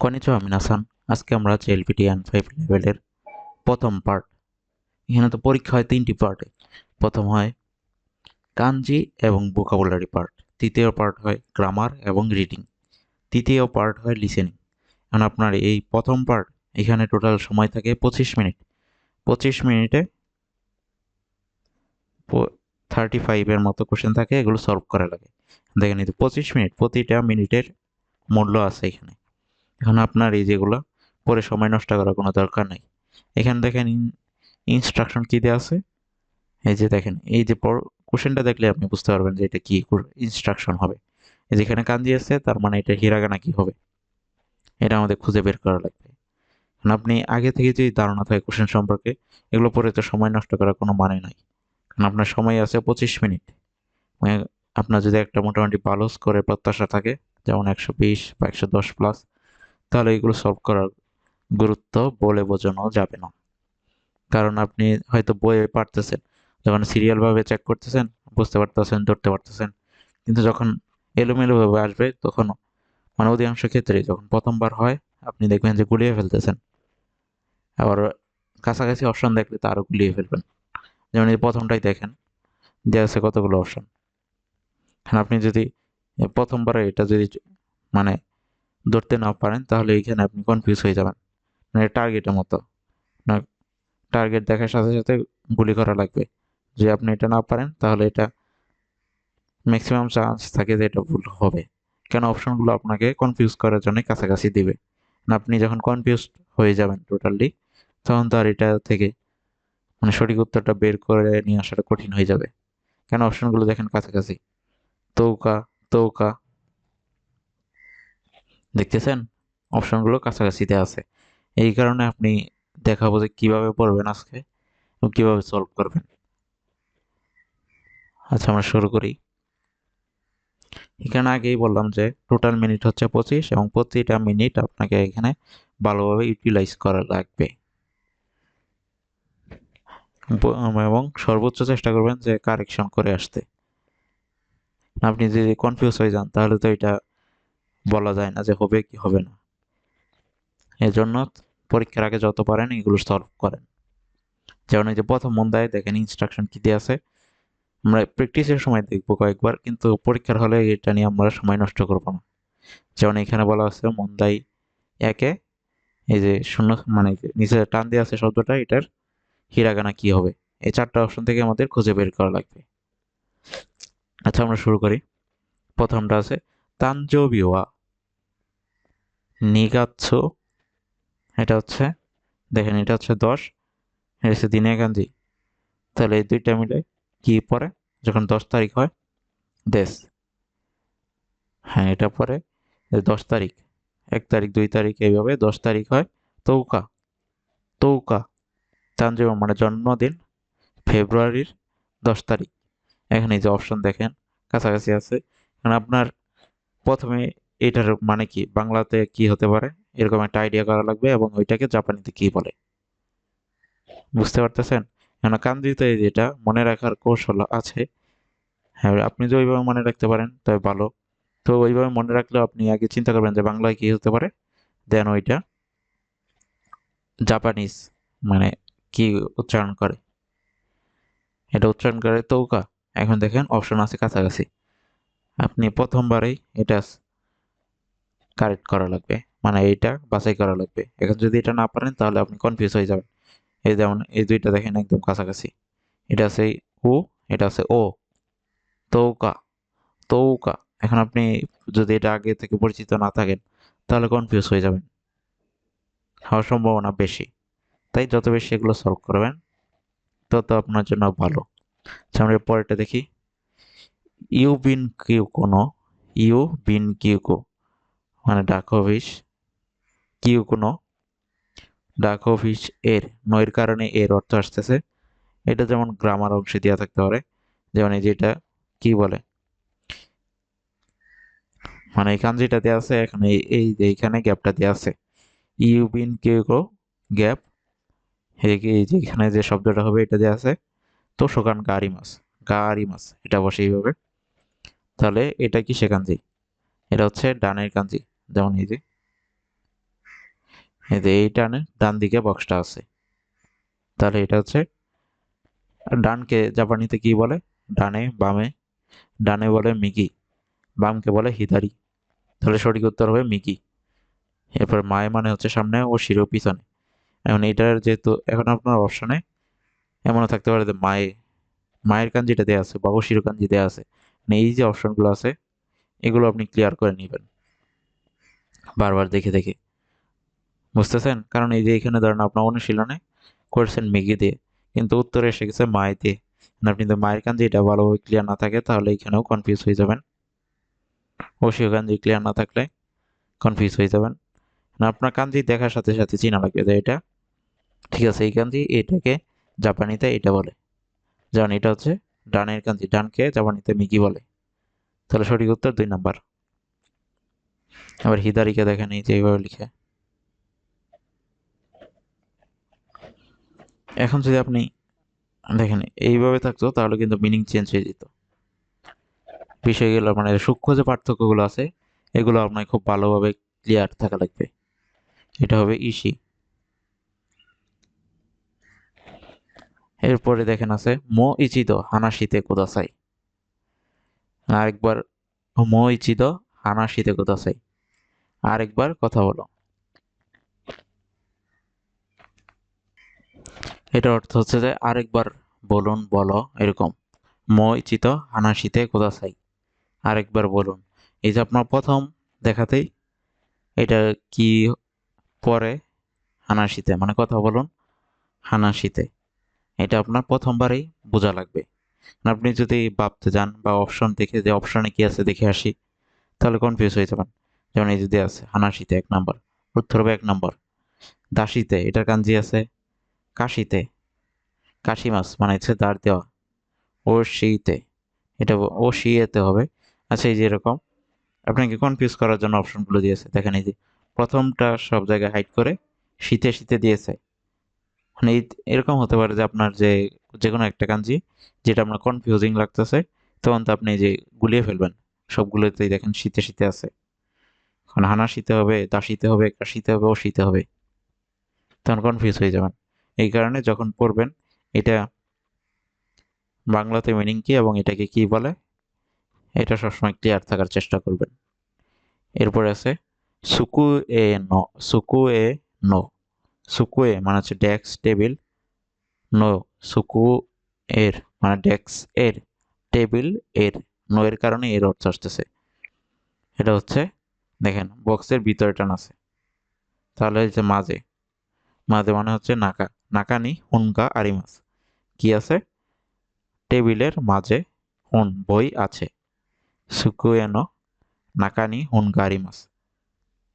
কনিচা আমি হাসান আজকে আমরা জেএলপিটি অ্যান্ড ফাইভ লেভেলের প্রথম পার্ট এখানে তো পরীক্ষা হয় তিনটি পার্টে প্রথম হয় কাঞ্জি এবং ভোকাবুলারি পার্ট তৃতীয় পার্ট হয় গ্রামার এবং রিডিং তৃতীয় পার্ট হয় লিসেনিং এখন আপনার এই প্রথম পার্ট এখানে টোটাল সময় থাকে পঁচিশ মিনিট। পঁচিশ মিনিটে থার্টি ফাইভের মতো কোশ্চেন থাকে, এগুলো সলভ করা লাগে। দেখেন এই পঁচিশ মিনিট, প্রতিটা মিনিটের মূল্য আছে এখানে। এখন আপনার এই যেগুলো, পরে সময় নষ্ট করার কোনো দরকার নেই। এখানে দেখেন ইনস্ট্রাকশন কী দেওয়া আছে? এই যে দেখেন, এই যে কোশ্চেনটা দেখলে আপনি বুঝতে পারবেন যে এটা কি ইনস্ট্রাকশন হবে। এই যেখানে কান্দি আছে, তার মানে এটা হিরাগানা কি হবে? এটা আমাদের খুঁজে বের করা লাগবে। কারণ আপনি আগে থেকে যদি ধারণা থাকে কোশ্চেন সম্পর্কে, এগুলো পরে তো সময় নষ্ট করার কোনো মানে নাই। কারণ আপনার সময় আছে পঁচিশ মিনিট। মানে আপনার যদি একটা মোটামুটি ভালো স্কোরের প্রত্যাশা থাকে, যেমন একশো বিশ বা একশো দশ প্লাস তাহলে এগুলো সলভ করার গুরুত্ব বলে বোঝানো যাবে না। কারণ আপনি হয়তো বইয়ে পারতেছেন, যখন সিরিয়ালভাবে চেক করতেছেন, বুঝতে পারতেছেন, ধরতে পারতেছেন। কিন্তু যখন এলোমেলোভাবে আসবে, তখন মানে অধিকাংশ ক্ষেত্রে যখন প্রথমবার হয়, আপনি দেখবেন যে গুলিয়ে ফেলতেছেন। আবার কাছাকাছি অপশন দেখলে তা আরও গুলিয়ে ফেলবেন। যেমন এই প্রথমটাই দেখেন দেওয়া আছে কতগুলো অপশন আপনি যদি, প্রথমবারে এটা যদি মানে ধরতে না পারেন, তাহলে এইখানে আপনি কনফিউজ হয়ে যাবেন। মানে টার্গেটের মতো। না টার্গেট দেখার সাথে সাথে গুলি করা লাগবে। যদি আপনি এটা না পারেন, তাহলে এটা ম্যাক্সিমাম চান্স থাকে যে এটা ভুল হবে। কেন? অপশনগুলো আপনাকে কনফিউজ করার জন্য কাছাকাছি দিবে। আপনি যখন কনফিউজ হয়ে যাবেন টোটালি তখন তো আর এটা থেকে মানে সঠিক উত্তরটা বের করে নিয়ে আসাটা কঠিন হয়ে যাবে। কেন? অপশনগুলো দেখেন কাছাকাছি। তৌকা তৌকা দেখতেছেন? অপশনগুলো কাছাকাছিতে আছে। এই কারণে আপনি দেখাবো যে কীভাবে পড়বেন আজকে এবং কীভাবে সলভ করবেন। আচ্ছা আমরা শুরু করি। এখানে আগেই বললাম যে টোটাল মিনিট হচ্ছে পঁচিশ এবং প্রতিটা মিনিট আপনাকে এখানে ভালোভাবে ইউটিলাইজ করা লাগবে। এবং সর্বোচ্চ চেষ্টা করবেন যে কারেকশন করে আসতে। আপনি যদি কনফিউজ হয়ে যান তাহলে তো এটা বলা যায় না যে হবে কি হবে না। এজন্য পরীক্ষার আগে যত পারেন এগুলো সলভ করেন। যেমন এই যে প্রথম মন্দায় দেখেন ইনস্ট্রাকশন কী দিয়ে আছে? আমরা প্র্যাকটিসের সময় দেখব কয়েকবার, কিন্তু পরীক্ষার হলে এটা নিয়ে আমরা সময় নষ্ট করব না। যেমন এখানে বলা আছে মন্দাই একে, এই যে শূন্য মানে নিচে টান দিয়ে আছে শব্দটা, এটার হিরাগানা কি হবে? এই চারটা অপশন থেকে আমাদের খুঁজে বের করা লাগবে। আচ্ছা আমরা শুরু করি। প্রথমটা আছে তাঞ্জবিওয়া। নিগাচ্ছ। এটা হচ্ছে, দেখেন এটা হচ্ছে দশ, এটা হচ্ছে দিনে গান্ধী। তাহলে এই দুইটা মিলে কি পরে? যখন দশ তারিখ হয়, দেশ। হ্যাঁ এটা পরে দশ তারিখ। এক তারিখ, দুই তারিখ, এইভাবে দশ তারিখ হয়, তৌকা। তৌকা তানজিমা মানে জন্মদিন, ফেব্রুয়ারির দশ তারিখ। এখানে যে অপশন দেখেন, কাছাকাছি আছে। কারণ আপনার প্রথমে এটার মানে কি? বাংলাতে কি হতে পারে? এরকম একটা আইডিয়া করা লাগবে এবং ওইটাকে জাপানিতে কি বলে? বুঝতে পারতেছেন? কেন কান্দিতে যেটা মনে রাখার কৌশল আছে। হ্যাঁ আপনি যে ওইভাবে মনে রাখতে পারেন তবে ভালো। তো ওইভাবে মনে রাখলেও আপনি আগে চিন্তা করবেন যে বাংলায় কি হতে পারে? দেন ওইটা জাপানিজ মানে কি উচ্চারণ করে? এটা উচ্চারণ করে তৌকা। এখন দেখেন অপশন আছে কাছাকাছি। আপনি প্রথমবারেই এটা কারেক্ট করা লাগবে। মানে এইটা বাছাই করা লাগবে। এখন যদি এটা না পারেন তাহলে আপনি কনফিউজ হয়ে যাবেন। এই যেমন এই দুইটা দেখেন একদম কাছাকাছি। এটা আছে উ এটা আছে ও। তৌকা তৌকা। এখন আপনি যদি এটা আগে থেকে পরিচিত না থাকেন তাহলে কনফিউজ হয়ে যাবেন। হওয়ার সম্ভাবনা বেশি। তাই যত বেশি এগুলো সলভ করবেন তত আপনার জন্য ভালো। আচ্ছা, আমরা পরেরটা দেখি। ইউ বিন কিউ কোনো, ইউ বিন কিউ কো। মানে ডাক অফিস, কিউ কোনো, ডাক অফিস এর, নয়ের কারণে এর অর্থ আসতেছে। এটা যেমন গ্রামার অংশে দেওয়া থাকতে পারে, যেমন এই যেটা, কি বলে? মানে এখান যেটা দেওয়া আছে, এখানে এই এইখানে গ্যাপটা দেওয়া আছে। ইউ বিন কিউ কো, গ্যাপ, এই যে এখানে যে শব্দটা হবে, এটা দেওয়া আছে তো শোকান গাড়ি মাছ গাড়ি মাছ এটা বসে এইভাবে। তাহলে এটা কি সেখান এটা হচ্ছে ডানের কাঞ্জি। যেমন এই যে। এই যে এই টানে ডান দিকে বক্সটা আছে। তাহলে এটা হচ্ছে ডানকে জাপানিতে কি বলে? ডানে, বামে। ডানে বলে মিকি, বামকে বলে হিদারি তাহলে সঠিক উত্তর হবে মিকি। এরপর মায়ে মানে হচ্ছে সামনে ও শিরো পিছনে। এখন এটার যেহেতু এখন আপনার অপশনে এমনও থাকতে পারে যে মায়ে, মায়ের কাঞ্জিটা দেওয়া আছে বা ও শিরো কাঞ্জি দেওয়া আছে। মানে এই যে অপশনগুলো আছে, এগুলো আপনি ক্লিয়ার করে নেবেন। বারবার দেখে দেখে। বুঝতেছেন? কারণ এই যে এখানে ধরেন আপনার অনুশীলনে করছেন মিগি দিয়ে, কিন্তু উত্তরে এসে গেছে মায় দিয়ে। মানে আপনি যদি মায়ের কাঞ্জি এটা ভালোভাবে ক্লিয়ার না থাকে, তাহলে এখানেও কনফিউজ হয়ে যাবেন। অসীয় কাঞ্জি ক্লিয়ার না থাকলে কনফিউজ হয়ে যাবেন। না আপনার কাঞ্জি দেখার সাথে সাথে চিনা লাগবে যে এটা। ঠিক আছে, এই কাঞ্জি এটাকে জাপানিতে এটা বলে। যেমন এটা হচ্ছে ডানের কাঞ্জি ডানকে জাপানিতে মিকি বলে। তাহলে সঠিক উত্তর দুই নাম্বার। আবার হিদারিকে দেখেন এই যে এইভাবে লিখে। এখন যদি আপনি দেখেন এইভাবে থাকতো, তাহলে কিন্তু মিনিং চেঞ্জ হয়ে যেত। বিষয়গুলো মানে সূক্ষ্ম যে পার্থক্যগুলো আছে, এগুলো আপনার খুব ভালোভাবে ক্লিয়ার থাকা লাগবে। এটা হবে ইসি। এরপরে দেখেন আছে মো ইচিদ হানাশিতে কোদাসাই। আরেকবার মো ইচিদ হানাশিতে কোদাসাই। আরেকবার কথা বলো। এটার অর্থ হচ্ছে যে আরেকবার বলুন, বলো, এরকম। মো ইচিত হানাশিতে কোদাসাই। আরেকবার বলুন। এই যে আপনার প্রথম দেখাতেই এটা কি পরে হানাশিতে মানে কথা বলুন, হানাশিতে। এটা আপনার প্রথমবারেই বোঝা লাগবে। আপনি যদি ভাবতে যান বা অপশন দেখে, যে অপশনে কি আছে দেখে আসি, তাহলে কনফিউজ হয়ে যাবেন। যেমন এই যদি আছে, হানাশিতে এক নাম্বার, উত্তর হবে এক নাম্বার। দাসিতে, এটার কাঞ্জি আছে, কাশিতে। কাশি মাছ মানে হচ্ছে দাঁড় দেওয়া। ও শিতে এটা ও শিয়েতে হবে। আচ্ছা এই যে এরকম, আপনাকে কনফিউজ করার জন্য অপশনগুলো দিয়েছে। দেখেন এই যে, প্রথমটা সব জায়গায় হাইড করে, শীতে শীতে দিয়েছে। মানে এরকম হতে পারে যে আপনার যে যে কোনো একটা কাঞ্জি, যেটা আপনার কনফিউজিং লাগতেছে, তখন তো আপনি যে গুলিয়ে ফেলবেন। সবগুলোতেই দেখেন শীতে শীতে আছে। এখন হানা শীতে হবে, তা দাসিতে হবে কাশিতে হবে, ও শীতে হবে। তখন কনফিউজ হয়ে যাবেন। এই কারণে যখন পড়বেন, এটা বাংলাতে মিনিং কি এবং এটাকে কি বলে, এটা সবসময় ক্লিয়ার থাকার চেষ্টা করবেন। এরপরে আছে সুকু এ ন সুকু এ নো সুকুয়ে মানে হচ্ছে ডেস্ক টেবিল নো সুকু এর মানে ডেস্ক এর টেবিলের নো এর কারণে এর অর্থ আসতেছে। এটা হচ্ছে, দেখেন বক্সের ভিতরে টান আছে। তাহলে হচ্ছে মাঝে মাঝে মানে হচ্ছে নাকা, নাকানি, হুনকা, আরিমাস। কি আছে? টেবিলের মাঝে হুন, বই আছে। সুকুয়েনো নাকানি, হুনকা, আরিমাস।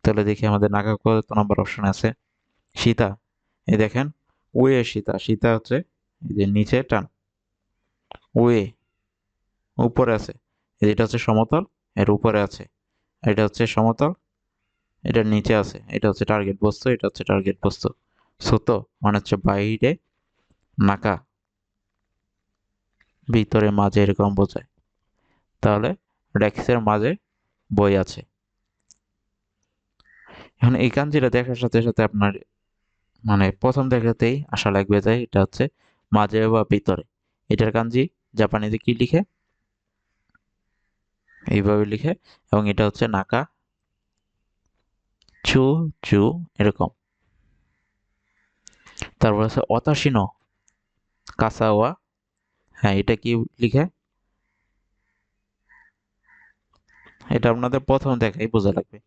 তাহলে দেখি আমাদের নাকা কত নম্বর অপশন আছে। সীতা। এই দেখেন ওয়ে সীতা। সীতা হচ্ছে এই যে নিচে টান। ওয়ে উপরে আছে। এটা হচ্ছে সমতল, এর উপরে আছে। এটা হচ্ছে সমতল এটার নিচে আছে। এটা হচ্ছে টার্গেট বস্তু, এটা হচ্ছে টার্গেট বস্তু। সুতো মানে হচ্ছে বাইরে নাকা, ভিতরে মাঝে এরকম বোঝায়। তাহলে ডেস্কের মাঝে বই আছে। এখন এই কাঞ্জিটা দেখার সাথে সাথে আপনার মানে প্রথম দেখাতেই আশা লাগবে যে এটা হচ্ছে মাঝে বা ভিতরে। এটার কাঞ্জি জাপানিতে কি লিখে? এইভাবে লিখে এবং এটা হচ্ছে নাকা। চু চু, এরকম। তারপর আছে অতাশিনো, কাসাওয়া। হ্যাঁ এটা কি লিখে? এটা আপনাদের প্রথম দেখাই, বোঝা লাগবে।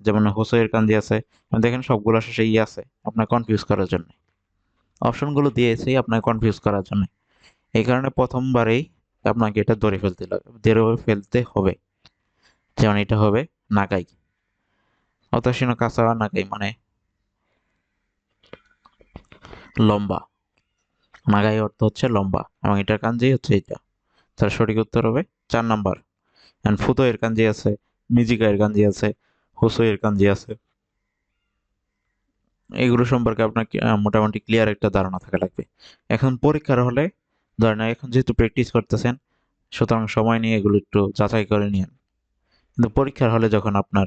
যেমন হোসের কান্দি আছে, দেখেন সবগুলো শেষে ইয়ে আছে আপনার কনফিউজ করার জন্য। অপশনগুলো দিয়েছি আপনার কনফিউজ করার জন্য। এই কারণে প্রথমবারেই আপনাকে এটা ধরে ফেলতে ধরে ফেলতে হবে। যেমন এটা হবে নাকাই। অতাসীন কাঁচা নাকাই মানে লম্বা। নাগাই অর্থ হচ্ছে লম্বা এবং এটার কাঞ্জি হচ্ছে এটা। তার সঠিক উত্তর হবে চার নাম্বার। অ্যান্ড ফুতো এর কাঞ্জি আছে মিজিকা এর কাঞ্জি আছে হোসো এর কাঞ্জি আছে। এগুলো সম্পর্কে আপনার মোটামুটি ক্লিয়ার একটা ধারণা থাকা লাগবে। এখন পরীক্ষার হলে, ধরেন এখন যেহেতু প্র্যাকটিস করতেছেন, সুতরাং সময় নিয়ে এগুলো একটু যাচাই করে নিন কিন্তু পরীক্ষার হলে যখন আপনার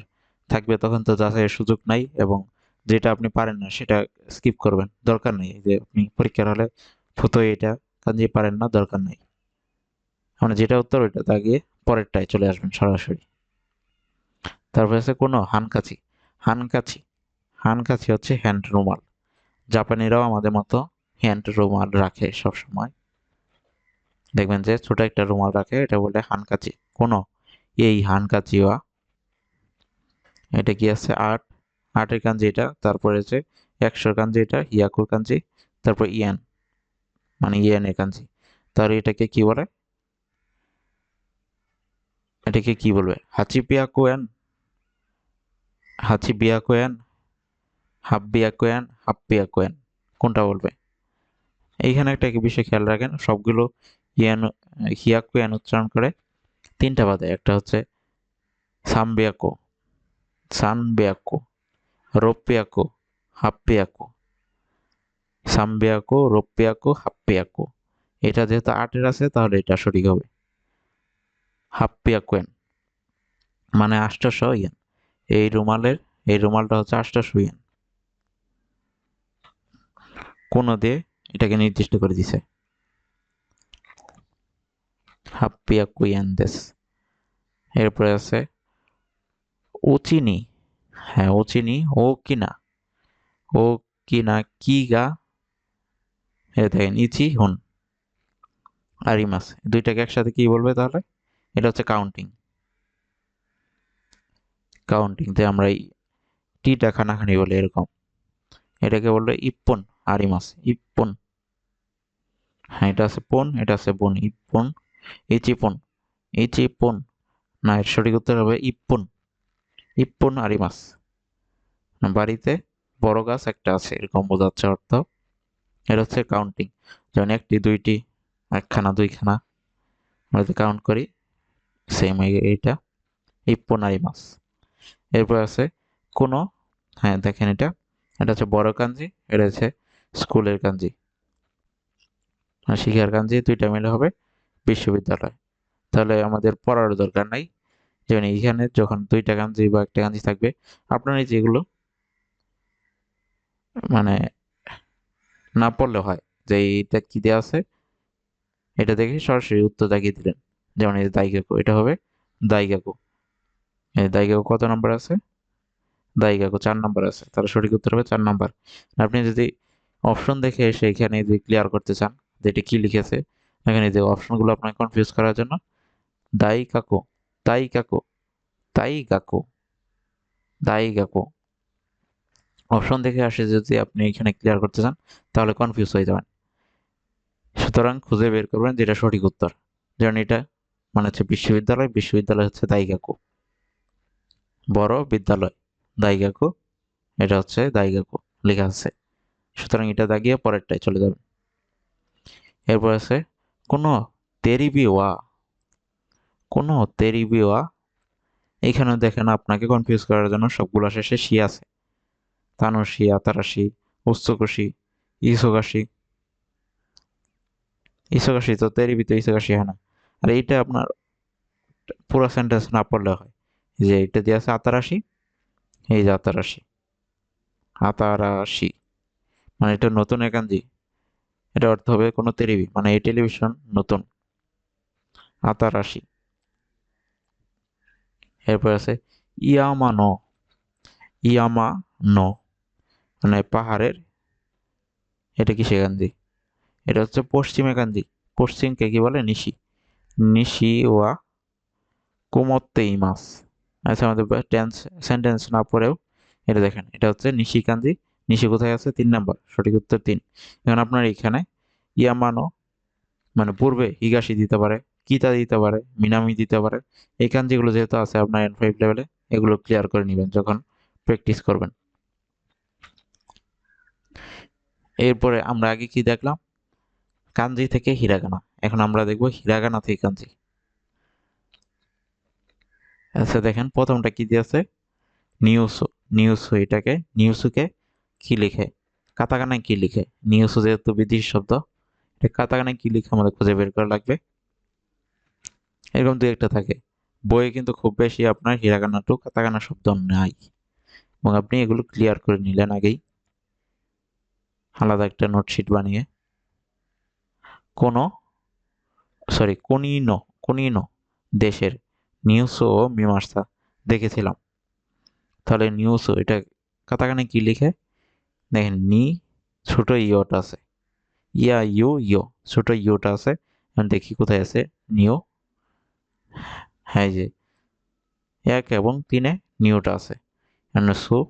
থাকবে, তখন তো যাচাইয়ের সুযোগ নাই এবং যেটা আপনি পারেন না, সেটা স্কিপ করবেন। দরকার নেই যে আপনি পরীক্ষার হলে ফুতো এটা কাজে পারেন না, দরকার নেই। মানে যেটা উত্তর, ওইটা দাগিয়ে পরেরটায় চলে আসবেন সরাসরি। তারপর আছে কোনো? হানকাচি। হানকাচি। হানকাচি হচ্ছে হ্যান্ড রুমাল জাপানিরাও আমাদের মতো হ্যান্ড রুমাল রাখে সব সময় দেখবেন যে ছোট একটা রুমাল রাখে, এটা বলে হানকাচি। কোনো? এই হানকাচি ওয়া। এটা কি আছে? আট। আটের কাঞ্জি এটা, তারপরে আছে একশোর কাঞ্জি এটা, ইয়াকুর কাঞ্জি, তারপর ইয়ান। মানে ইয়ানের কাঞ্জি। তাহলে এটাকে কি বলে? এটাকে কি বলবে? হাচিপিয়া কোয়েন হাচিবিয়া কোয়েন হাব্বিয়া কোয়েন হাপ্পিয়া কোয়েন কোনটা বলবে? এইখানে একটা বিষয় খেয়াল রাখেন, সবগুলো ইয়ান হিয়াকুয়ান উচ্চারণ করে তিনটা বাদে, একটা হচ্ছে সামবিয়াকো সানবিয়াকো রোপিয়াকো হাপ্পিয়াকো সামবিয়াকো রোপিয়াকো হাপ্পিয়াকো এটা যেহেতু আটের আছে, তাহলে এটা সঠিক হবে। হাপ্পিয়াকোয়েন মানে আষ্টশো ইয়ান। এই রুমালের, এই রুমালটা হচ্ছে আষ্টশো ইয়ান কোনো দিয়ে? এটাকে নির্দিষ্ট করে দিছে। হাপ্পিয়া কুইয়ানদেস। এরপরে আছে ওচিনি। হ্যাঁ ওচিনি ও কিনা ও কিনা কি গা? এ দেখেন, ইচি, হুন। আরিমাস দুইটাকে একসাথে কি বলবে তাহলে? এটা হচ্ছে কাউন্টিং কাউন্টিং তে আমরা এই টিটা খানাখানি বলে এরকম। এটাকে বলল ইপ্পন আরিমাস, ইপ্পন। হ্যাঁ এটা আছে পন, এটা আছে বন, ইপ্পন, ইচিপন ইচিপন। না, এর সঠিক উত্তর হবে ইপ্পন। ইপ্পন আরিমাস। বাড়িতে বড় গাছ একটা আছে, এরকম বোঝাচ্ছে অর্থ। এটা হচ্ছে কাউন্টিং। যেমন একটি, দুইটি, একখানা, দুইখানা। আমরা যদি কাউন্ট করি সেম এইটা। ইপ্পন আরিমাস। এরপর আছে কোনো। হ্যাঁ দেখেন এটা। এটা হচ্ছে বড় কাঞ্জি, এটা হচ্ছে স্কুলের কাঞ্জি। শিখার কাঞ্জি দুইটা মিলে হবে বিশ্ববিদ্যালয়। তাহলে আমাদের পড়ার দরকার নাই। যেমন এইখানে যখন দুইটা কাঞ্জি বা একটা কাঞ্জি থাকবে আপনার যেগুলো মানে না পড়লে হয়, যে এইটা কি দেওয়া আছে, এটা দেখে সরাসরি উত্তর দেখিয়ে দিলেন। যেমন এই দায়িকাকু এটা হবে দায়িকাকু এই দায়িকাকু কত নম্বর আছে? দায়িকাকু চার নম্বর আছে, তাহলে সঠিক উত্তর হবে চার নম্বর। আপনি যদি অপশন দেখে এসে এখানে যদি ক্লিয়ার করতে চান যে এটা কি লিখেছে, এখানে যে অপশনগুলো আপনাকে কনফিউজ করার জন্য দায়ী কাকু তাই কাকু তাই কাকু দায়ী কাকু অপশন দেখে আসে যদি আপনি এখানে ক্লিয়ার করতে চান, তাহলে কনফিউজ হয়ে যাবেন। সুতরাং খুঁজে বের করবেন যেটা সঠিক উত্তর। যেমন এটা মানে হচ্ছে বিশ্ববিদ্যালয় বিশ্ববিদ্যালয় হচ্ছে দায়িকাকু। বড় বিদ্যালয় দায়িকাকু এটা হচ্ছে দায়িকাকু লেখা আছে সুতরাং এটা দাগিয়ে পরেরটায় চলে যাবেন এরপর আছে, কোনো তেরিবিওয়া। কোনো তেরিবিওয়া এখানে দেখেন আপনাকে কনফিউজ করার জন্য সবগুলো শেষে শি আছে। তানসি আতারাশি উস্তকশি ইসোগাশি ইসোগাশি তো তেরিবি তো ইসোগাশি হয় না। আর এইটা আপনার পুরো সেন্টেন্স না পড়লে হয়। যে এটা দিয়ে আছে আতারাশি এই যে আতারাশি আতারাশি মানে এটা নতুন একাঞ্জি এটা অর্থ হবে কোনো তেরিবি মানে এই টেলিভিশন নতুন। আতারাশি এরপর আছে ইয়ামানো। ইয়ামা নো মানে পাহাড়ের এটা কিসে গান্ধী এটা হচ্ছে পশ্চিমে গান্ধী পশ্চিমকে কি বলে? নিশি। নিশি ওয়া কুমত্তে ইমাস আচ্ছা আমাদের টেন্স সেন্টেন্স না পড়েও, এটা দেখেন, এটা হচ্ছে নিশিকান্দি নিশি কোথায় আছে? তিন নাম্বার, সঠিক উত্তর তিন। এখন আপনার এখানে ইয়ামানো মানে পূর্বে হিগাশি দিতে পারে, কিতা দিতে পারে, মিনামি দিতে পারে, এই কাঞ্জিগুলো যেহেতু আছে আপনার এন ফাইভ লেভেলে এগুলো ক্লিয়ার করে নেবেন যখন প্র্যাকটিস করবেন। এরপরে আমরা আগে কি দেখলাম? কাঞ্জি থেকে হিরাগানা। এখন আমরা দেখব হিরাগানা থেকে কাঞ্জি। আচ্ছা দেখেন প্রথমটা কি দিয়েছে? নিউসো নিউসো এটাকে, নিউসুকে কি লিখে? কাতাকানায় কি লিখে? নিউসো যেহেতু বিদেশি শব্দ, এটা কাতাকানায় কি লিখে আমাদের খুঁজে বের করা লাগবে? এরকম দু একটা থাকে। বইয়ে কিন্তু খুব বেশি আপনার হিরাগানা টু কাতাকানা শব্দ নাই। এবং আপনি এগুলো ক্লিয়ার করে নিলেন আগেই। আলাদা একটা নোটশিট বানিয়ে। কোনো সরি কোনিনো কোনিনো দেশের নিউজ ও মীমাংসা দেখেছিলাম। তাহলে নিউজ এটা কাতাকানে কি লিখে? দেখেন, নি, ছোট ইওটা আছে। ইয়া ইউ ইও, ছোট ইউটা আছে। দেখি কোথায় আছে, নিও। হ্যাঁ যে, এক এবং তিনে নিউটা আছে। সু,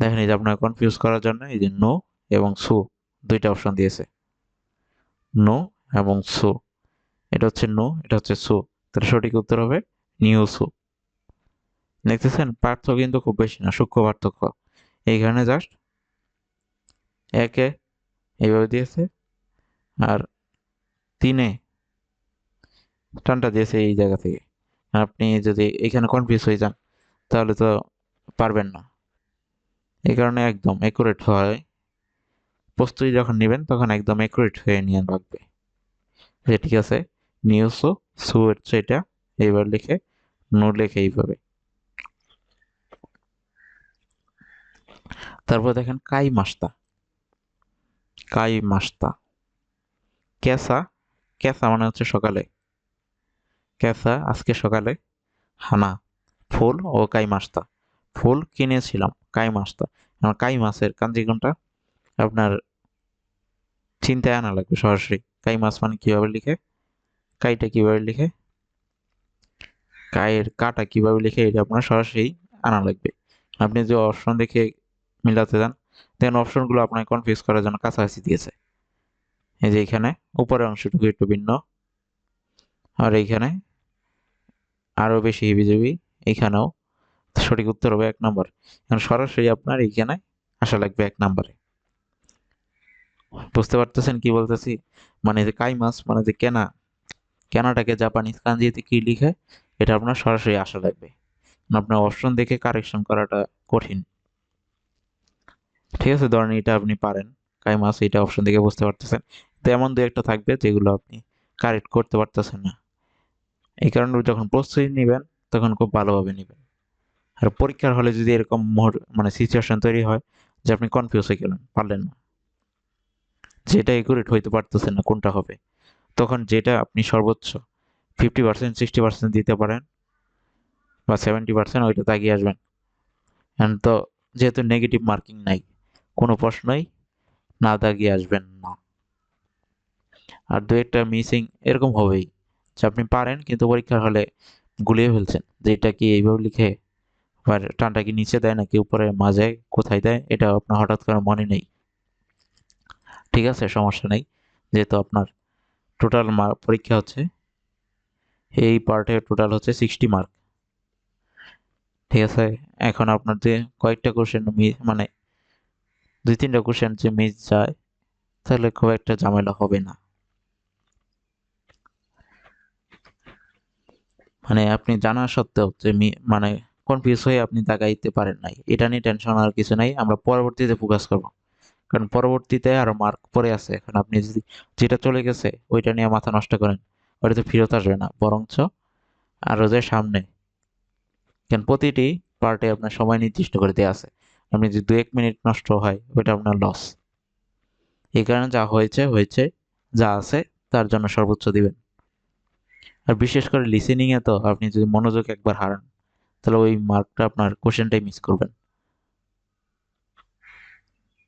দেখেন, এই যে আপনার কনফিউজ করার জন্য, এই যে নো এবং সু, দুইটা অপশন দিয়েছে। নো এবং সু, এটা হচ্ছে নো এটা হচ্ছে সু। তাহলে সঠিক উত্তর হবে নিউ সু দেখতেছেন পার্থক্য কিন্তু খুব বেশি না, সূক্ষ্ম পার্থক্য। এইখানে জাস্ট একে এইভাবে দিয়েছে আর তিনে টানটা দিয়েছে এই জায়গা থেকে। আপনি যদি এখানে কনফিউজ হয়ে যান, তাহলে তো পারবেন না। এই কারণে একদম অ্যাকুরেট হয়। প্রস্তুতি যখন নেবেন, তখন একদম অ্যাকুরেট হয়ে নিয়ে রাখবে যে ঠিক আছে নিউজও সু হচ্ছে এটা এইবার লিখে নো লিখে এইভাবে। তারপর দেখেন কাই মাস্তা। কাই মাস্তা। ক্যাসা ক্যাসা মানে হচ্ছে সকালে। ক্যাসা আজকে সকালে। হানা, ফুল ও কাই মাস্তা। ফুল কিনেছিলাম, কাই মাছটা কাই মাছের কাঞ্জি কোনটা আপনার চিন্তায় আনা লাগবে সরাসরি। কাই মাছ মানে কীভাবে লিখে? কাইটা কীভাবে লিখে? কায়ের কাটা কীভাবে লিখে এটা আপনার সরাসরি আনা লাগবে। আপনি যে অপশন দেখে মিলাতে যান দেখেন অপশনগুলো আপনাকে কনফিউজ করার জন্য কাছাকাছি দিয়েছে। এই যে এখানে উপরের অংশটুকু একটু ভিন্ন। আর এইখানে আরও বেশি হিবিজিবি, এইখানেও সঠিক উত্তর হবে এক নম্বর। এখন সরাসরি আপনার এইখানে আসা লাগবে এক নম্বরে। বুঝতে পারতেছেন কি বলতেছি? মানে যে কাই মাছ মানে যে কেনা কেনাটাকে জাপানিজ কাঞ্জিতে কি লিখে, এটা আপনার সরাসরি আসা লাগবে। আপনার অপশন দেখে কারেকশন করাটা কঠিন। ঠিক আছে, ধরেন এটা আপনি পারেন। কাই মাছ এটা অপশন দেখে বুঝতে পারতেছেন। তো এমন দু একটা থাকবে যেগুলো আপনি কারেক্ট করতে পারতেছেন না। এই কারণে যখন প্রস্তুতি নেবেন, তখন খুব ভালোভাবে নেবেন। আর পরীক্ষার হলে যদি এরকম মানে সিচুয়েশন তৈরি হয় যে আপনি কনফিউজ হয়ে গেলেন, পারলেন না। যেটা একুরেট হইতে পারতেছেন না, কোনটা হবে? তখন যেটা আপনি সর্বোচ্চ ফিফটি পার্সেন্ট সিক্সটি পার্সেন্ট দিতে পারেন বা সেভেন্টি পার্সেন্ট ওইটা তাগিয়ে আসবেন। অ্যান্ড তো যেহেতু নেগেটিভ মার্কিং নাই, কোনো প্রশ্নই না দাগিয়ে আসবেন না। আর দু একটা মিসিং এরকম হবেই, যে আপনি পারেন কিন্তু পরীক্ষার হলে গুলিয়ে ফেলছেন, যে এটা কি এইভাবে লিখে আবার টানটা কি নিচে দেয় নাকি উপরে, মাঝে কোথায় দেয় এটা আপনার হঠাৎ করে মনে নেই। ঠিক আছে, সমস্যা নেই, যেহেতু আপনার টোটাল পরীক্ষা হচ্ছে। এই পার্টে টোটাল হচ্ছে সিক্সটি মার্ক ঠিক আছে? এখন আপনার যে কয়েকটা কোশ্চেন মানে দুই তিনটা কোশ্চেন যে মিস যায়, তাহলে খুব একটা ঝামেলা হবে না। মানে আপনি জানা সত্ত্বেও যে মানে কনফিউজ হয়ে আপনি তাকাইতে পারেন নাই। এটা নিয়ে টেনশন আর কিছু নাই। আমরা পরবর্তীতে ফোকাস করব। কারণ পরবর্তীতে আরও মার্ক পরে আছে। এখন আপনি যদি যেটা চলে গেছে, ওইটা নিয়ে মাথা নষ্ট করেন, ওইটা তো ফেরত আসবে না। বরঞ্চ আরও যে সামনে, কারণ প্রতিটি পার্টে আপনার সময় নির্দিষ্ট করে দেওয়া আছে। আপনি যদি দু এক মিনিট নষ্ট হয়, ওইটা আপনার লস এই কারণে যা হয়েছে হয়েছে। যা আছে, তার জন্য সর্বোচ্চ দিবেন। আর বিশেষ করে লিসেনিংয়ে তো আপনি যদি মনোযোগ একবার হারান, তাহলে ওই মার্কটা আপনার কোশ্চেনটাই মিস করবেন।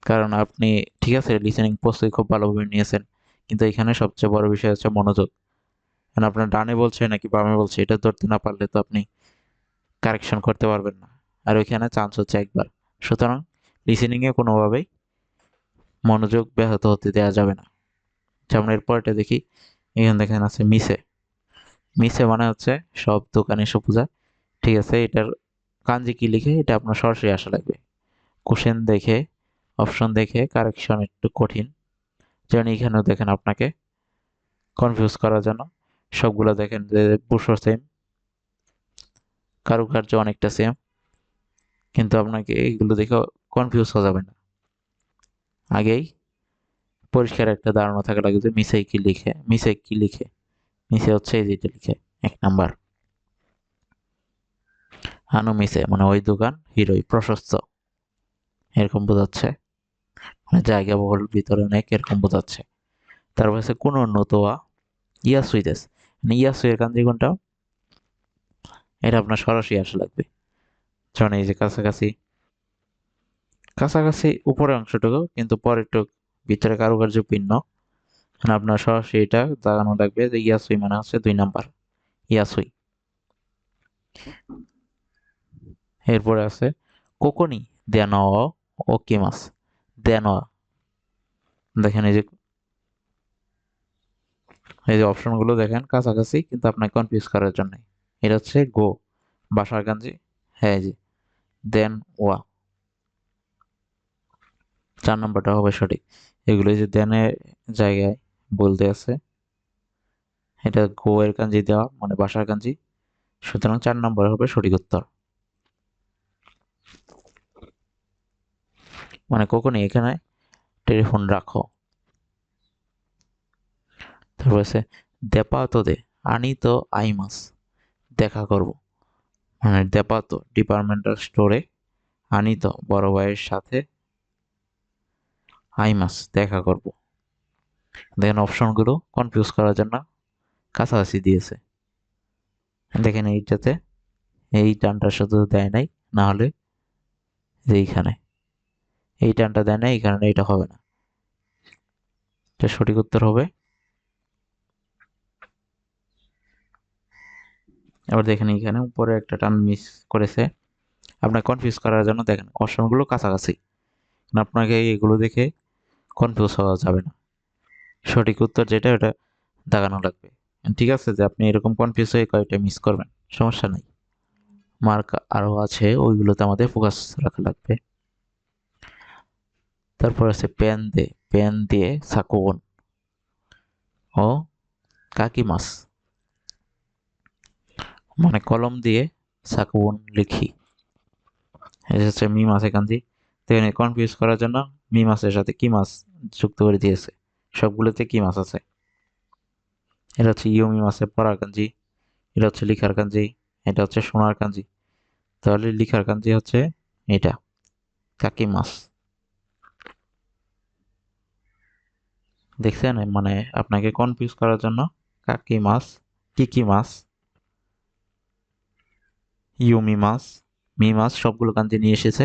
কারণ আপনি, ঠিক আছে লিসেনিং প্রস্তুতি খুব ভালোভাবে নিয়েছেন, কিন্তু এখানে সবচেয়ে বড় বিষয় হচ্ছে মনোযোগ। কারণ আপনার ডানে বলছে নাকি বামে বলছে, এটা ধরতে না পারলে তো আপনি কারেকশন করতে পারবেন না। আর ওইখানে চান্স হচ্ছে একবার। সুতরাং লিসেনিংয়ে কোনোভাবেই মনোযোগ ব্যাহত হতে দেওয়া যাবে না। যেমন এরপরটা দেখি, এখানে দেখেন আছে মিসে মিসে মানে হচ্ছে সব দোকানে এসে পূজা ঠিক আছে, এটার কাঞ্জি কি লিখে, এটা আপনার সরাসরি আসা লাগবে। কোশ্চেন দেখে অপশন দেখে কারেকশন একটু কঠিন। যেমন এখানেও দেখেন আপনাকে। কনফিউজ করার জন্য। সবগুলো দেখেন যে বুশো সেম কারুকার্য অনেকটা সেম কিন্তু আপনাকে এইগুলো দেখে কনফিউজ হওয়া যাবে না। আগেই পরিষ্কার একটা ধারণা থাকা লাগে যে মিসে কি লিখে মিসে কি লিখে। মিসে হচ্ছে এই যেটা লিখে, এক নাম্বার। হানুমিসে মানে ওই দোকান হিরোই প্রশস্ত। এরকম বোঝাচ্ছে। জায়গা বহুল ভিতরে অনেক এরকম বোঝাচ্ছে। তারপর আছে কোন নতোয়া ইয়াসুইদেস মানে ইয়াসুই এর কান্দি কোনটা? এটা আপনার সরাসরি আসা লাগবে। যেমন এই যে কাছাকাছি কাছাকাছি উপরের অংশটুকু, কিন্তু পরেরটুক ভিতরে কারুকার্য ভিন্ন। মানে আপনার সরাসরি এটা দাগানো লাগবে যে ইয়াসুই মানে হচ্ছে দুই নাম্বার। ইয়াসুই এরপরে আছে কোকনি দেয়ানোয়া ও কিমাস দেয়ানোয়া দেখেন এই যে এই যে অপশনগুলো দেখেন, কাছাকাছি, কিন্তু আপনাকে কনফিউজ করার জন্য। এটা হচ্ছে গো বাসার গাঞ্জি হ্যাঁ জি দেন ওয়া। চার নম্বরটা হবে সঠিক। এগুলো যে দেনের জায়গায় বলতে আছে। এটা গো এর কাঞ্জি দেওয়া মানে বাসার কাঞ্জি সুতরাং চার নম্বর হবে সঠিক উত্তর। মানে কখনই এখানে টেলিফোন রাখো। তারপর আছে দেপাতো দে আনি তো আইমাস, দেখা করব। মানে দেপাতো, ডিপার্টমেন্টাল স্টোরে আনি তো বড় ভাইয়ের সাথে আইমাস, দেখা করব। দেখেন অপশনগুলো কনফিউজ করার জন্য কাছাকাছি দিয়েছে। দেখেন এইটাতে, এই টানটা শুধু দেয় নাই না হলে যে এইখানে। এই টানটা দেয় না, এই কারণে এটা হবে না। এটা সঠিক উত্তর হবে। এবার দেখেন এখানে উপরে একটা টান মিস করেছে। আপনার কনফিউজ করার জন্য দেখেন, অপশনগুলো কাছাকাছি। আপনাকে এগুলো দেখে কনফিউজ হওয়া যাবে না। সঠিক উত্তর যেটা, ওটা দাগানো লাগবে। ঠিক আছে যে আপনি এরকম কনফিউজ হয়ে কয়েকটা মিস করবেন, সমস্যা নেই। মার্ক আরও আছে, ওইগুলোতে আমাদের ফোকাস রাখা লাগবে। তারপর আছে পেন দে, পেন দিয়ে সাকুন। ও কাকি মাছ মানে কলম দিয়ে সাকুন লিখি। হচ্ছে মি মাছ এখান দিয়ে। কনফিউজ করার জন্য মি মাছের সাথে কি মাছ যুক্ত করে দিয়েছে? সবগুলোতে কি মাছ আছে? এটা হচ্ছে ইয়মি মাছের পড়ার কাঞ্জি। এটা হচ্ছে লিখার কাঞ্জি। এটা হচ্ছে সোনার কাঞ্জি। তাহলে লিখার কাঞ্জি হচ্ছে এটা কাকি মাছ দেখছেন? মানে আপনাকে কনফিউজ করার জন্য কাকি মাছ কি মাছ, ইউমি মাছ, মি মাছ সবগুলো কান্তি নিয়ে এসেছে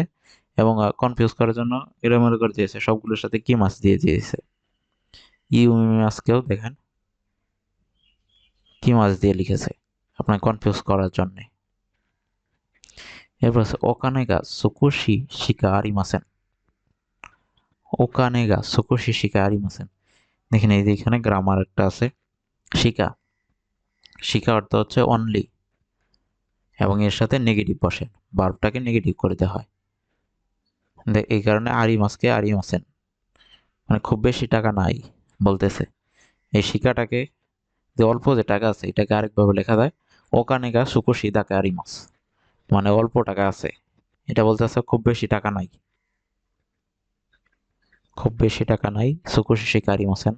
এবং কনফিউজ করার জন্য এলোমেলো করে দিয়েছে। সবগুলোর সাথে কি মাছ দিয়ে দিয়েছে? ইউমি মাছকেও দেখেন। কি মাছ দিয়ে লিখেছে আপনাকে কনফিউজ করার জন্যে? এরপর আছে, ওকানেগা সুকুশি শিকা আরিমাসেন ওকানেগা সুকুশি শিকা আরিমাসেন দেখেন এই যে এখানে গ্রামার একটা আছে। শিকা। শিকা অর্থ হচ্ছে অনলি এবং এর সাথে নেগেটিভ বসে। বার্বটাকে নেগেটিভ করে দেওয়া হয়। এই কারণে আরি মাসকে আরি মাসেন। মানে খুব বেশি টাকা নাই বলতেছে। এই শিকাটাকে যে অল্প যে টাকা আছে, এটাকে আরেকভাবে লেখা যায়, ওকানেগা সুকুশি দাকে আরি মাস। মানে অল্প টাকা আছে। এটা বলতে বলতেছে খুব বেশি টাকা নাই। খুব বেশি টাকা নাই। সুকুশি শিকারি, মাসেন।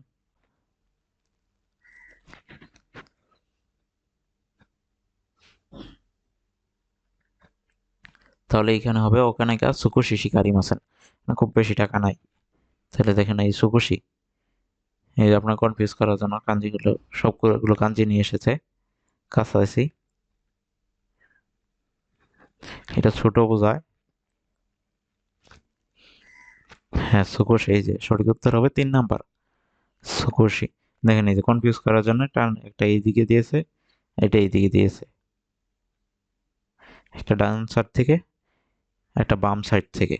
তাহলে এখানে হবে ওখানে কাজ সুকুশি শিকারি, মাসেন। খুব বেশি টাকা নাই। তাহলে দেখেন এই সুকুশি এই যে আপনার কনফিউজ করার জন্য কাঞ্জিগুলো সবগুলো কাঞ্জি নিয়ে এসেছে। কাছাকাছি। এটা ছোট বোঝায়। হ্যাঁ সুকুশি এই যে সঠিক উত্তর হবে তিন নাম্বার। সুকুশি দেখেন এই যে কনফিউজ করার জন্য টান একটা এই দিকে দিয়েছে এটা এই দিকে দিয়েছে। একটা ডান সাইড থেকে, একটা বাম সাইড থেকে।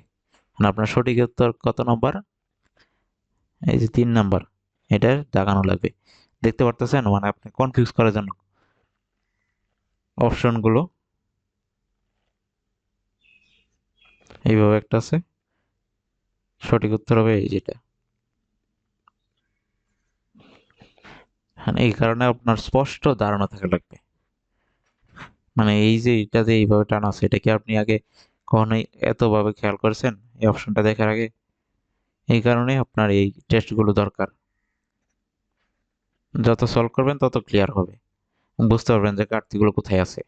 মানে আপনার সঠিক উত্তর কত নম্বর? এই যে তিন নাম্বার। এটা দাগানো লাগবে। দেখতে পারতেছেন? মানে আপনি কনফিউজ করার জন্য। অপশনগুলো এইভাবে একটা আছে। সঠিক উত্তর হবে এই যেটা। হ্যাঁ এই কারণে আপনার স্পষ্ট ধারণা থাকা লাগবে। মানে এই যে এটা যে এইভাবে টানা আছে, এটা কি আপনি আগে কখনোই এতভাবে খেয়াল করেছেন? এই অপশনটা দেখার আগে? এই কারণে আপনার এই টেস্টগুলো দরকার। যত সলভ করবেন, তত ক্লিয়ার হবে। বুঝতে পারবেন যে কার্তিগুলো কোথায় আছে।